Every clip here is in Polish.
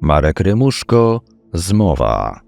Marek Rymuszko, Zmowa.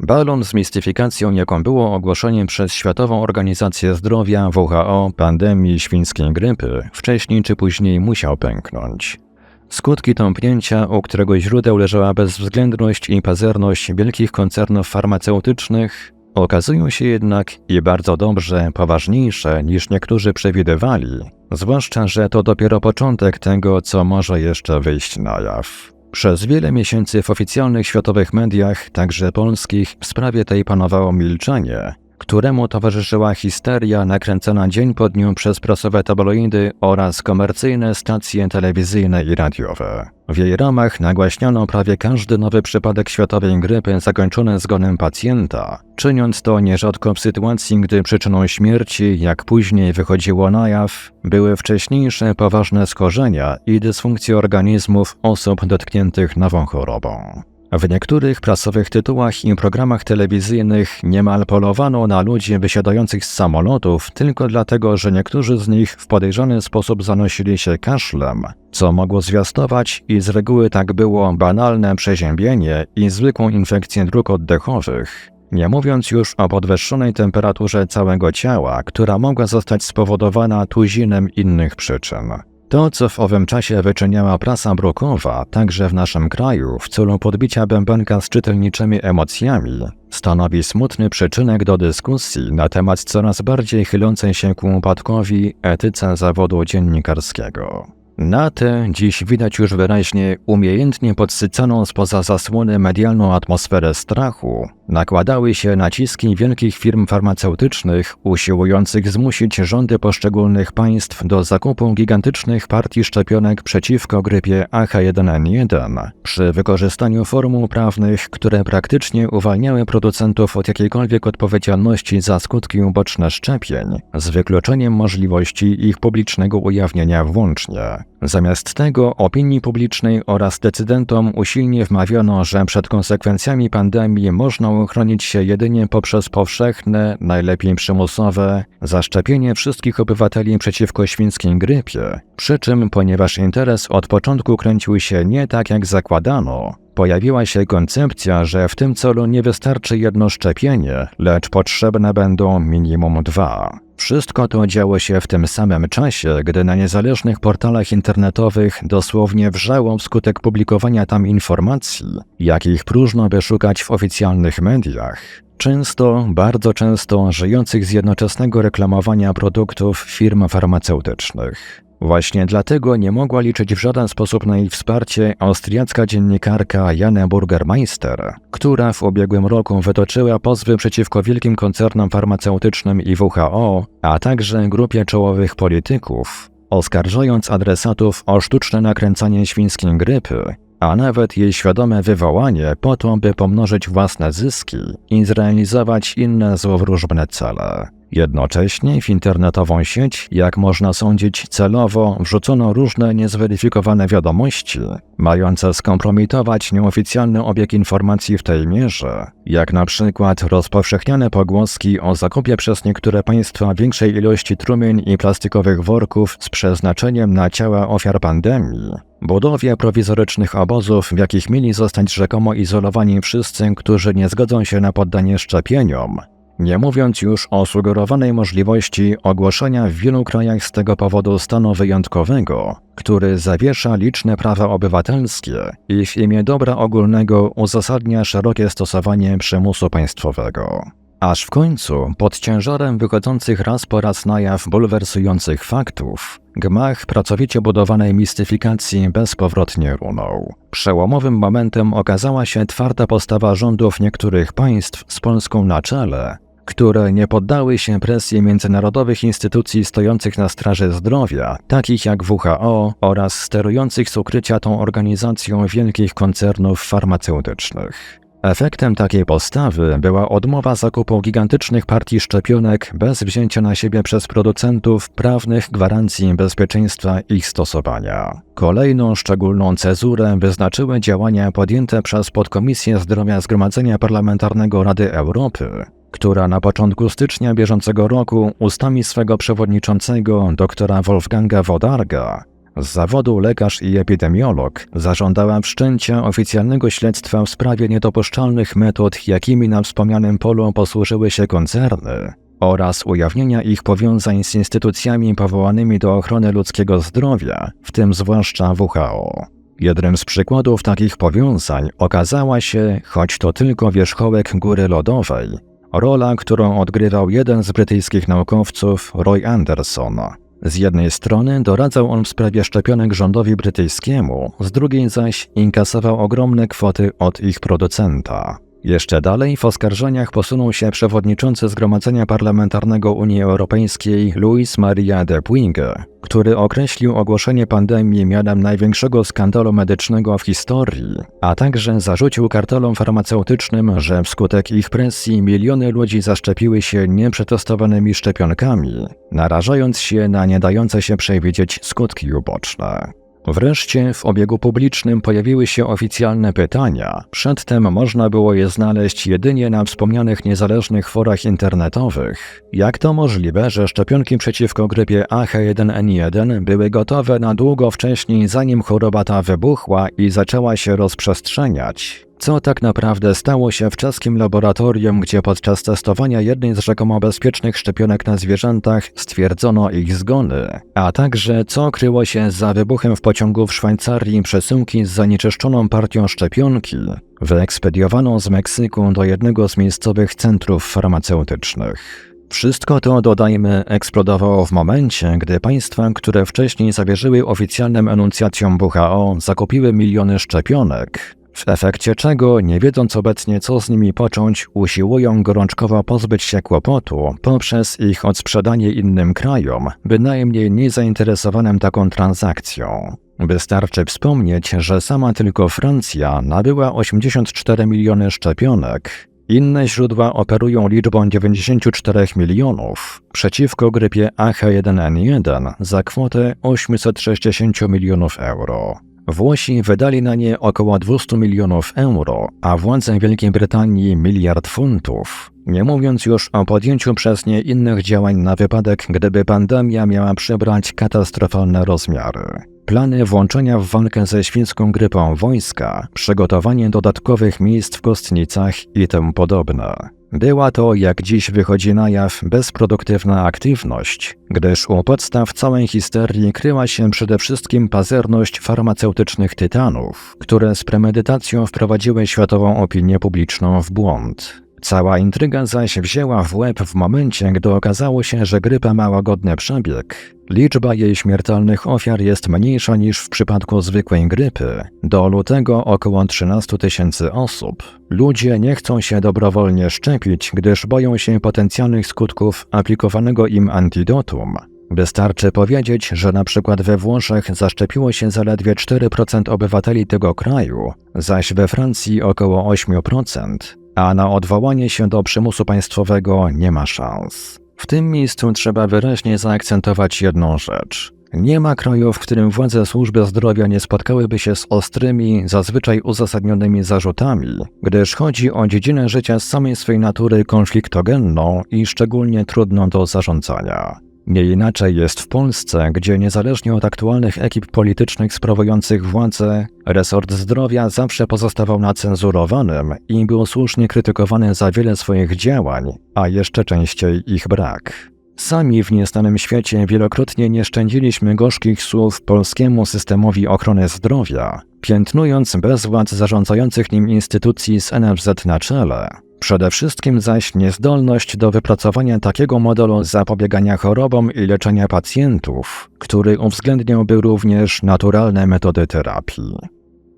Balon z mistyfikacją, jaką było ogłoszenie przez Światową Organizację Zdrowia WHO pandemii świńskiej grypy, wcześniej czy później musiał pęknąć. Skutki tąpnięcia, u którego źródeł leżała bezwzględność i pazerność wielkich koncernów farmaceutycznych, okazują się jednak i bardzo dobrze poważniejsze niż niektórzy przewidywali, zwłaszcza, że to dopiero początek tego, co może jeszcze wyjść na jaw. Przez wiele miesięcy w oficjalnych światowych mediach, także polskich, w sprawie tej panowało milczenie, któremu towarzyszyła histeria nakręcona dzień po dniu przez prasowe tabloidy oraz komercyjne stacje telewizyjne i radiowe. W jej ramach nagłaśniano prawie każdy nowy przypadek światowej grypy zakończony zgonem pacjenta, czyniąc to nierzadko w sytuacji, gdy przyczyną śmierci, jak później wychodziło na jaw, były wcześniejsze poważne schorzenia i dysfunkcje organizmów osób dotkniętych nową chorobą. W niektórych prasowych tytułach i programach telewizyjnych niemal polowano na ludzi wysiadających z samolotów tylko dlatego, że niektórzy z nich w podejrzany sposób zanosili się kaszlem, co mogło zwiastować i z reguły tak było banalne przeziębienie i zwykłą infekcję dróg oddechowych. Nie mówiąc już o podwyższonej temperaturze całego ciała, która mogła zostać spowodowana tuzinem innych przyczyn. To, co w owym czasie wyczyniała prasa brukowa, także w naszym kraju, w celu podbicia bębenka z czytelniczymi emocjami, stanowi smutny przyczynek do dyskusji na temat coraz bardziej chylącej się ku upadkowi etyce zawodu dziennikarskiego. Na tę dziś widać już wyraźnie umiejętnie podsycaną spoza zasłony medialną atmosferę strachu, nakładały się naciski wielkich firm farmaceutycznych usiłujących zmusić rządy poszczególnych państw do zakupu gigantycznych partii szczepionek przeciwko grypie AH1N1 przy wykorzystaniu formuł prawnych, które praktycznie uwalniały producentów od jakiejkolwiek odpowiedzialności za skutki uboczne szczepień, z wykluczeniem możliwości ich publicznego ujawnienia włącznie. Zamiast tego opinii publicznej oraz decydentom usilnie wmawiano, że przed konsekwencjami pandemii można uchronić się jedynie poprzez powszechne, najlepiej przymusowe, zaszczepienie wszystkich obywateli przeciwko świńskiej grypie. Przy czym, ponieważ interes od początku kręcił się nie tak jak zakładano, pojawiła się koncepcja, że w tym celu nie wystarczy jedno szczepienie, lecz potrzebne będą minimum dwa. Wszystko to działo się w tym samym czasie, gdy na niezależnych portalach internetowych dosłownie wrzało wskutek publikowania tam informacji, jakich próżno by szukać w oficjalnych mediach. Często, bardzo często żyjących z jednoczesnego reklamowania produktów firm farmaceutycznych. Właśnie dlatego nie mogła liczyć w żaden sposób na jej wsparcie austriacka dziennikarka Jana Burgermeister, która w ubiegłym roku wytoczyła pozwy przeciwko wielkim koncernom farmaceutycznym i WHO, a także grupie czołowych polityków, oskarżając adresatów o sztuczne nakręcanie świńskiej grypy, a nawet jej świadome wywołanie po to, by pomnożyć własne zyski i zrealizować inne złowróżbne cele. Jednocześnie w internetową sieć, jak można sądzić, celowo wrzucono różne niezweryfikowane wiadomości, mające skompromitować nieoficjalny obieg informacji w tej mierze, jak na przykład rozpowszechniane pogłoski o zakupie przez niektóre państwa większej ilości trumień i plastikowych worków z przeznaczeniem na ciała ofiar pandemii, budowie prowizorycznych obozów, w jakich mieli zostać rzekomo izolowani wszyscy, którzy nie zgodzą się na poddanie szczepieniom, nie mówiąc już o sugerowanej możliwości ogłoszenia w wielu krajach z tego powodu stanu wyjątkowego, który zawiesza liczne prawa obywatelskie i w imię dobra ogólnego uzasadnia szerokie stosowanie przymusu państwowego. Aż w końcu, pod ciężarem wychodzących raz po raz na jaw bulwersujących faktów, gmach pracowicie budowanej mistyfikacji bezpowrotnie runął. Przełomowym momentem okazała się twarda postawa rządów niektórych państw z Polską na czele, które nie poddały się presji międzynarodowych instytucji stojących na straży zdrowia, takich jak WHO oraz sterujących z ukrycia tą organizacją wielkich koncernów farmaceutycznych. Efektem takiej postawy była odmowa zakupu gigantycznych partii szczepionek bez wzięcia na siebie przez producentów prawnych gwarancji bezpieczeństwa ich stosowania. Kolejną szczególną cezurę wyznaczyły działania podjęte przez Podkomisję Zdrowia Zgromadzenia Parlamentarnego Rady Europy, która na początku stycznia bieżącego roku ustami swego przewodniczącego doktora Wolfganga Wodarga Z zawodu lekarz i epidemiolog zażądała wszczęcia oficjalnego śledztwa w sprawie niedopuszczalnych metod, jakimi na wspomnianym polu posłużyły się koncerny, oraz ujawnienia ich powiązań z instytucjami powołanymi do ochrony ludzkiego zdrowia, w tym zwłaszcza WHO. Jednym z przykładów takich powiązań okazała się, choć to tylko wierzchołek góry lodowej, rola, którą odgrywał jeden z brytyjskich naukowców, Roy Anderson. Z jednej strony doradzał on w sprawie szczepionek rządowi brytyjskiemu, z drugiej zaś inkasował ogromne kwoty od ich producenta. Jeszcze dalej w oskarżeniach posunął się przewodniczący Zgromadzenia Parlamentarnego Unii Europejskiej Luis Maria de Puig, który określił ogłoszenie pandemii mianem największego skandalu medycznego w historii, a także zarzucił kartelom farmaceutycznym, że wskutek ich presji miliony ludzi zaszczepiły się nieprzetestowanymi szczepionkami, narażając się na nie dające się przewidzieć skutki uboczne. Wreszcie w obiegu publicznym pojawiły się oficjalne pytania. Przedtem można było je znaleźć jedynie na wspomnianych niezależnych forach internetowych. Jak to możliwe, że szczepionki przeciwko grypie AH1N1 były gotowe na długo wcześniej, zanim choroba ta wybuchła i zaczęła się rozprzestrzeniać? Co tak naprawdę stało się w czeskim laboratorium, gdzie podczas testowania jednej z rzekomo bezpiecznych szczepionek na zwierzętach stwierdzono ich zgony, a także co kryło się za wybuchem w pociągu w Szwajcarii przesyłki z zanieczyszczoną partią szczepionki, wyekspediowaną z Meksyku do jednego z miejscowych centrów farmaceutycznych. Wszystko to, dodajmy, eksplodowało w momencie, gdy państwa, które wcześniej zawierzyły oficjalnym enuncjacjom WHO, zakupiły miliony szczepionek, w efekcie czego, nie wiedząc obecnie co z nimi począć, usiłują gorączkowo pozbyć się kłopotu poprzez ich odsprzedanie innym krajom, bynajmniej niezainteresowanym taką transakcją. Wystarczy wspomnieć, że sama tylko Francja nabyła 84 miliony szczepionek, inne źródła operują liczbą 94 milionów przeciwko grypie AH1N1 za kwotę 860 milionów euro. Włosi wydali na nie około 200 milionów euro, a władze Wielkiej Brytanii miliard funtów. Nie mówiąc już o podjęciu przez nie innych działań na wypadek, gdyby pandemia miała przybrać katastrofalne rozmiary. Plany włączenia w walkę ze świńską grypą wojska, przygotowanie dodatkowych miejsc w kostnicach i tym podobne. Była to, jak dziś wychodzi na jaw, bezproduktywna aktywność, gdyż u podstaw całej histerii kryła się przede wszystkim pazerność farmaceutycznych tytanów, które z premedytacją wprowadziły światową opinię publiczną w błąd. Cała intryga zaś wzięła w łeb w momencie, gdy okazało się, że grypa ma łagodny przebieg. Liczba jej śmiertelnych ofiar jest mniejsza niż w przypadku zwykłej grypy. Do lutego około 13 tysięcy osób. Ludzie nie chcą się dobrowolnie szczepić, gdyż boją się potencjalnych skutków aplikowanego im antidotum. Wystarczy powiedzieć, że na przykład we Włoszech zaszczepiło się zaledwie 4% obywateli tego kraju, zaś we Francji około 8% a na odwołanie się do przymusu państwowego nie ma szans. W tym miejscu trzeba wyraźnie zaakcentować jedną rzecz. Nie ma kraju, w którym władze służby zdrowia nie spotkałyby się z ostrymi, zazwyczaj uzasadnionymi zarzutami, gdyż chodzi o dziedzinę życia z samej swej natury konfliktogenną i szczególnie trudną do zarządzania. Nie inaczej jest w Polsce, gdzie niezależnie od aktualnych ekip politycznych sprawujących władzę, resort zdrowia zawsze pozostawał nacenzurowanym i był słusznie krytykowany za wiele swoich działań, a jeszcze częściej ich brak. Sami w niestanym świecie wielokrotnie nie szczędziliśmy gorzkich słów polskiemu systemowi ochrony zdrowia, piętnując bezwład zarządzających nim instytucji z NFZ na czele, Przede wszystkim zaś niezdolność do wypracowania takiego modelu zapobiegania chorobom i leczenia pacjentów, który uwzględniałby również naturalne metody terapii.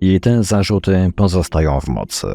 I te zarzuty pozostają w mocy.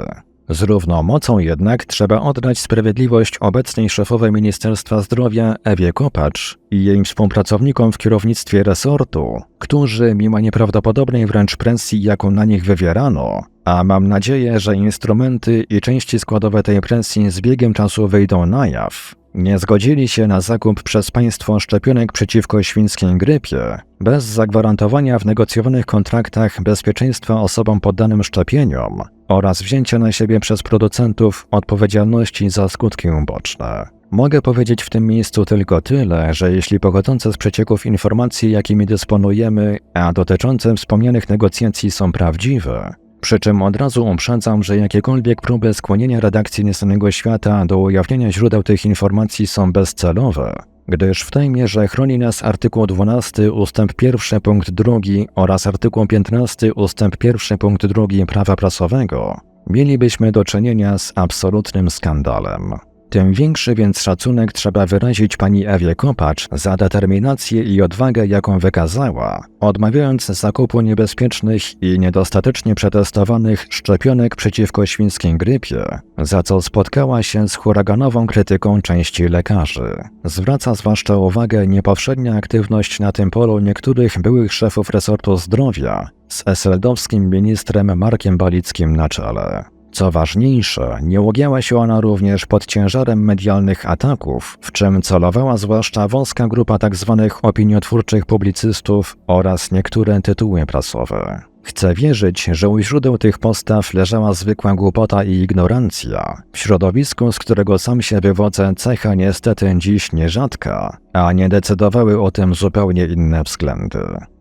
Z równą mocą jednak trzeba oddać sprawiedliwość obecnej szefowej Ministerstwa Zdrowia Ewie Kopacz i jej współpracownikom w kierownictwie resortu, którzy mimo nieprawdopodobnej wręcz presji, jaką na nich wywierano, a mam nadzieję, że instrumenty i części składowe tej presji z biegiem czasu wyjdą na jaw, nie zgodzili się na zakup przez państwo szczepionek przeciwko świńskiej grypie, bez zagwarantowania w negocjowanych kontraktach bezpieczeństwa osobom poddanym szczepieniom oraz wzięcia na siebie przez producentów odpowiedzialności za skutki uboczne. Mogę powiedzieć w tym miejscu tylko tyle, że jeśli pochodzące z przecieków informacje, jakimi dysponujemy, a dotyczące wspomnianych negocjacji są prawdziwe, przy czym od razu uprzedzam, że jakiekolwiek próby skłonienia redakcji Nieznanego Świata do ujawnienia źródeł tych informacji są bezcelowe, gdyż w tej mierze chroni nas artykuł 12 ustęp 1 punkt 2 oraz artykuł 15 ustęp 1 punkt 2 prawa prasowego, mielibyśmy do czynienia z absolutnym skandalem. Tym większy więc szacunek trzeba wyrazić pani Ewie Kopacz za determinację i odwagę, jaką wykazała, odmawiając zakupu niebezpiecznych i niedostatecznie przetestowanych szczepionek przeciwko świńskiej grypie, za co spotkała się z huraganową krytyką części lekarzy. Zwraca zwłaszcza uwagę niepowszednia aktywność na tym polu niektórych byłych szefów resortu zdrowia z eseldowskim ministrem Markiem Balickim na czele. Co ważniejsze, nie ugięła się ona również pod ciężarem medialnych ataków, w czym celowała zwłaszcza wąska grupa tzw. Tak opiniotwórczych publicystów oraz niektóre tytuły prasowe. Chcę wierzyć, że u źródeł tych postaw leżała zwykła głupota i ignorancja, w środowisku, z którego sam się wywodzę, cecha niestety dziś nierzadka, a nie decydowały o tym zupełnie inne względy.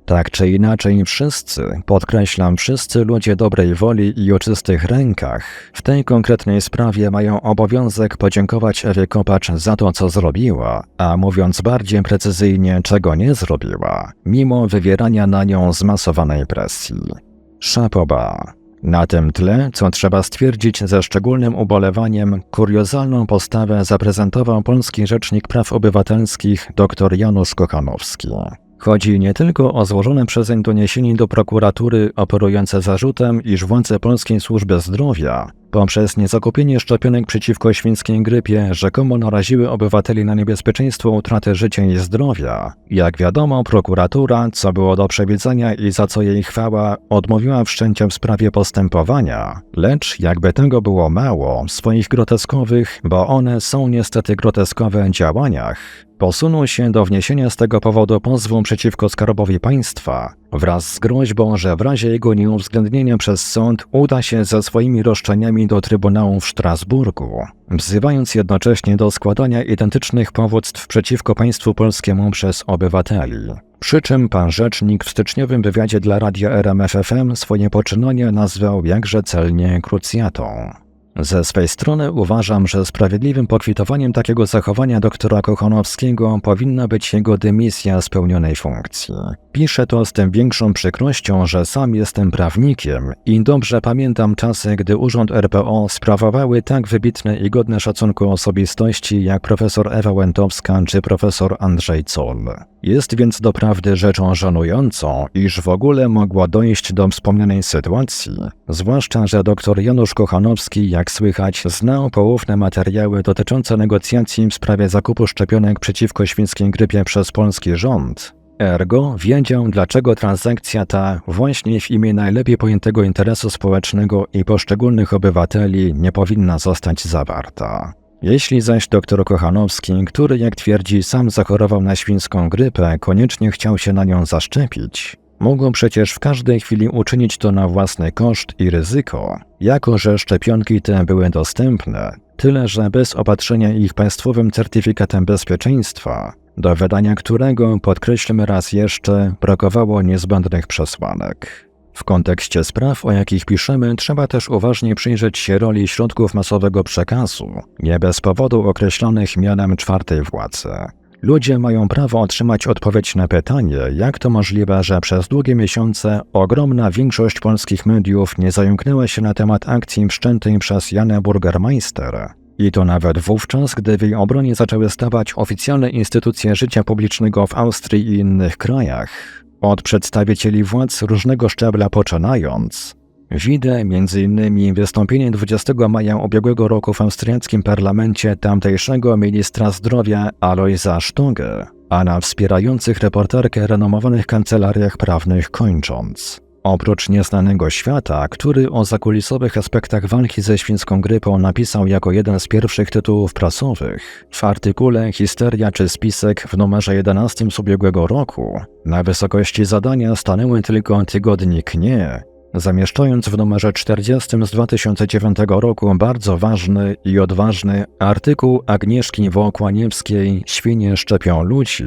Tak czy inaczej, wszyscy, podkreślam, wszyscy ludzie dobrej woli i o czystych rękach w tej konkretnej sprawie mają obowiązek podziękować Ewie Kopacz za to, co zrobiła, a mówiąc bardziej precyzyjnie, czego nie zrobiła, mimo wywierania na nią zmasowanej presji. Szapoba. Na tym tle, co trzeba stwierdzić ze szczególnym ubolewaniem, kuriozalną postawę zaprezentował polski rzecznik praw obywatelskich dr Janusz Kochanowski. Chodzi nie tylko o złożone przezeń doniesienie do prokuratury operujące zarzutem, iż władze Polskiej Służby Zdrowia poprzez niezakupienie szczepionek przeciwko świńskiej grypie rzekomo naraziły obywateli na niebezpieczeństwo utraty życia i zdrowia. Jak wiadomo, prokuratura, co było do przewidzenia i za co jej chwała, odmówiła wszczęcia w sprawie postępowania, lecz jakby tego było mało, w swoich groteskowych, bo one są niestety groteskowe działaniach, posunął się do wniesienia z tego powodu pozwu przeciwko Skarbowi Państwa wraz z groźbą, że w razie jego nieuwzględnienia przez sąd uda się ze swoimi roszczeniami do Trybunału w Strasburgu, wzywając jednocześnie do składania identycznych powództw przeciwko państwu polskiemu przez obywateli. Przy czym pan rzecznik w styczniowym wywiadzie dla radia RMFFM swoje poczynanie nazwał jakże celnie krucjatą. Ze swej strony uważam, że sprawiedliwym pokwitowaniem takiego zachowania doktora Kochanowskiego powinna być jego dymisja z pełnionej funkcji. Piszę to z tym większą przykrością, że sam jestem prawnikiem i dobrze pamiętam czasy, gdy Urząd RPO sprawowały tak wybitne i godne szacunku osobistości jak profesor Ewa Łętowska czy profesor Andrzej Zoll. Jest więc doprawdy rzeczą żenującą, iż w ogóle mogło dojść do wspomnianej sytuacji, zwłaszcza, że dr Janusz Kochanowski, jak słychać, znał poufne materiały dotyczące negocjacji w sprawie zakupu szczepionek przeciwko świńskiej grypie przez polski rząd, Ergo wiedział, dlaczego transakcja ta właśnie w imię najlepiej pojętego interesu społecznego i poszczególnych obywateli nie powinna zostać zawarta. Jeśli zaś dr Kochanowski, który jak twierdzi sam zachorował na świńską grypę, koniecznie chciał się na nią zaszczepić, mógł przecież w każdej chwili uczynić to na własny koszt i ryzyko, jako że szczepionki te były dostępne, tyle że bez opatrzenia ich państwowym certyfikatem bezpieczeństwa, do wydania którego, podkreślmy raz jeszcze, brakowało niezbędnych przesłanek. W kontekście spraw, o jakich piszemy, trzeba też uważnie przyjrzeć się roli środków masowego przekazu, nie bez powodu określonych mianem czwartej władzy. Ludzie mają prawo otrzymać odpowiedź na pytanie, jak to możliwe, że przez długie miesiące ogromna większość polskich mediów nie zająknęła się na temat akcji wszczętej przez Janę Burgermeister, i to nawet wówczas, gdy w jej obronie zaczęły stawać oficjalne instytucje życia publicznego w Austrii i innych krajach, od przedstawicieli władz różnego szczebla poczynając. Widzę m.in. wystąpienie 20 maja ubiegłego roku w austriackim parlamencie tamtejszego ministra zdrowia Aloisa Stogge, a na wspierających reporterkę renomowanych kancelariach prawnych kończąc. Oprócz Nieznanego Świata, który o zakulisowych aspektach walki ze świńską grypą napisał jako jeden z pierwszych tytułów prasowych, w artykule Histeria czy spisek w numerze 11 z ubiegłego roku na wysokości zadania stanęły tylko tygodnik Nie zamieszczając w numerze 40 z 2009 roku bardzo ważny i odważny artykuł Agnieszki Wołkłaniewskiej Świnie szczepią ludzi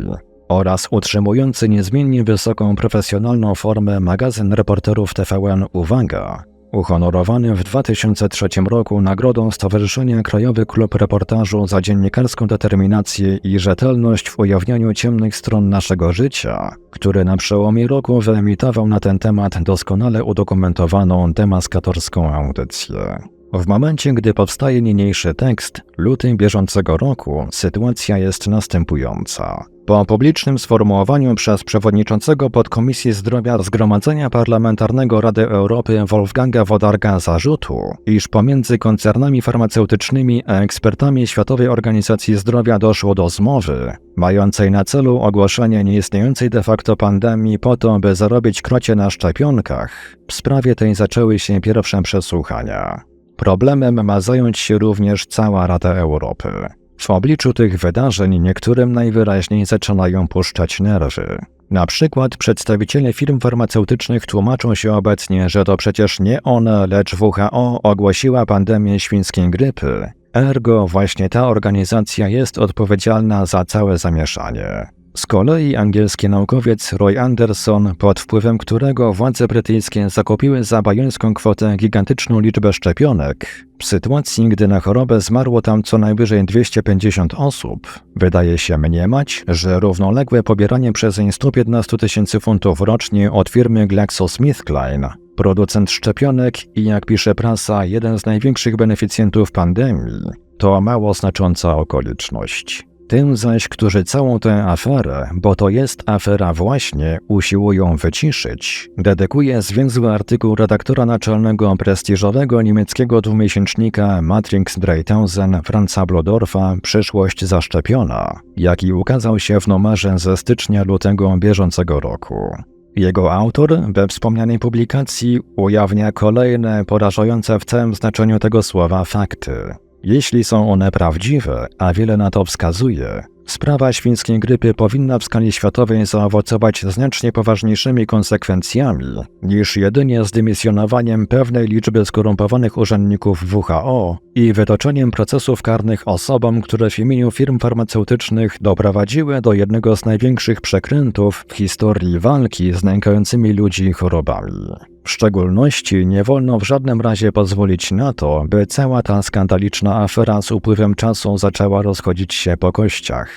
oraz utrzymujący niezmiennie wysoką profesjonalną formę magazyn reporterów TVN Uwaga, uhonorowany w 2003 roku nagrodą Stowarzyszenia Krajowy Klub Reportażu za dziennikarską determinację i rzetelność w ujawnianiu ciemnych stron naszego życia, który na przełomie roku wyemitował na ten temat doskonale udokumentowaną demaskatorską audycję. W momencie, gdy powstaje niniejszy tekst, luty bieżącego roku, sytuacja jest następująca. Po publicznym sformułowaniu przez przewodniczącego podkomisji zdrowia Zgromadzenia Parlamentarnego Rady Europy Wolfganga Wodarga zarzutu, iż pomiędzy koncernami farmaceutycznymi a ekspertami Światowej Organizacji Zdrowia doszło do zmowy, mającej na celu ogłoszenie nieistniejącej de facto pandemii po to, by zarobić krocie na szczepionkach, w sprawie tej zaczęły się pierwsze przesłuchania. Problemem ma zająć się również cała Rada Europy. W obliczu tych wydarzeń niektórym najwyraźniej zaczynają puszczać nerwy. Na przykład przedstawiciele firm farmaceutycznych tłumaczą się obecnie, że to przecież nie one, lecz WHO ogłosiła pandemię świńskiej grypy. Ergo właśnie ta organizacja jest odpowiedzialna za całe zamieszanie. Z kolei angielski naukowiec Roy Anderson, pod wpływem którego władze brytyjskie zakupiły za bajońską kwotę gigantyczną liczbę szczepionek, w sytuacji, gdy na chorobę zmarło tam co najwyżej 250 osób, wydaje się mniemać, że równoległe pobieranie przez nie 115 tysięcy funtów rocznie od firmy GlaxoSmithKline, producent szczepionek i jak pisze prasa, jeden z największych beneficjentów pandemii, to mało znacząca okoliczność. Tym zaś, którzy całą tę aferę, bo to jest afera właśnie, usiłują wyciszyć, dedykuje zwięzły artykuł redaktora naczelnego prestiżowego niemieckiego dwumiesięcznika Matrix Dreitausen Franza Blodorfa Przyszłość zaszczepiona, jaki ukazał się w numerze ze stycznia-lutego bieżącego roku. Jego autor we wspomnianej publikacji ujawnia kolejne porażające w całym znaczeniu tego słowa fakty. Jeśli są one prawdziwe, a wiele na to wskazuje, sprawa świńskiej grypy powinna w skali światowej zaowocować znacznie poważniejszymi konsekwencjami niż jedynie zdymisjonowaniem pewnej liczby skorumpowanych urzędników WHO i wytoczeniem procesów karnych osobom, które w imieniu firm farmaceutycznych doprowadziły do jednego z największych przekrętów w historii walki z nękającymi ludzi chorobami. W szczególności nie wolno w żadnym razie pozwolić na to, by cała ta skandaliczna afera z upływem czasu zaczęła rozchodzić się po kościach.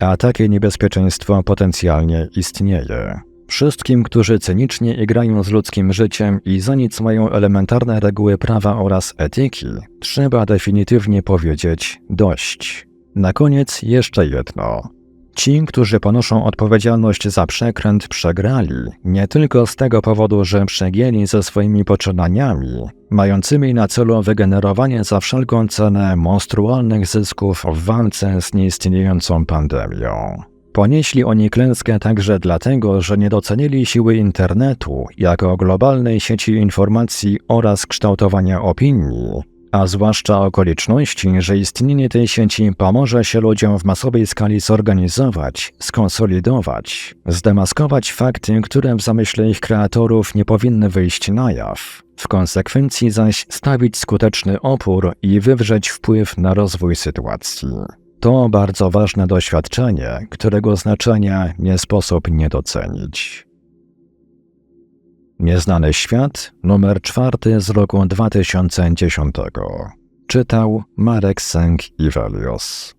A takie niebezpieczeństwo potencjalnie istnieje. Wszystkim, którzy cynicznie igrają z ludzkim życiem i za nic mają elementarne reguły prawa oraz etyki, trzeba definitywnie powiedzieć dość. Na koniec jeszcze jedno. Ci, którzy ponoszą odpowiedzialność za przekręt, przegrali nie tylko z tego powodu, że przegięli ze swoimi poczynaniami, mającymi na celu wygenerowanie za wszelką cenę monstrualnych zysków w walce z nieistniejącą pandemią. Ponieśli oni klęskę także dlatego, że nie docenili siły internetu jako globalnej sieci informacji oraz kształtowania opinii, a zwłaszcza okoliczności, że istnienie tej sieci pomoże się ludziom w masowej skali zorganizować, skonsolidować, zdemaskować fakty, które w zamyśle ich kreatorów nie powinny wyjść na jaw, w konsekwencji zaś stawić skuteczny opór i wywrzeć wpływ na rozwój sytuacji. To bardzo ważne doświadczenie, którego znaczenia nie sposób nie docenić. Nieznany świat, numer czwarty z roku 2010. Czytał Marek Sęk Iwelios.